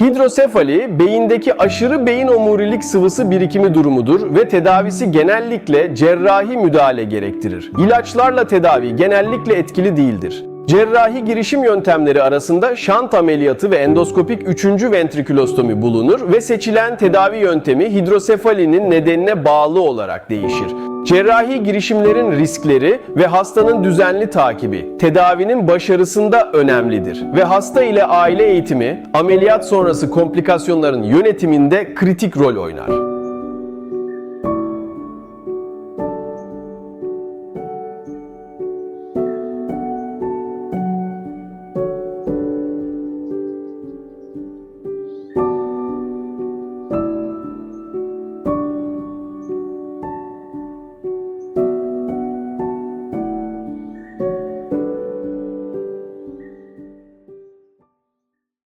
Hidrosefali, beyindeki aşırı beyin omurilik sıvısı birikimi durumudur ve tedavisi genellikle cerrahi müdahale gerektirir. İlaçlarla tedavi genellikle etkili değildir. Cerrahi girişim yöntemleri arasında şant ameliyatı ve endoskopik 3. ventrikülostomi bulunur ve seçilen tedavi yöntemi hidrosefalinin nedenine bağlı olarak değişir. Cerrahi girişimlerin riskleri ve hastanın düzenli takibi tedavinin başarısında önemlidir ve hasta ile aile eğitimi ameliyat sonrası komplikasyonların yönetiminde kritik rol oynar.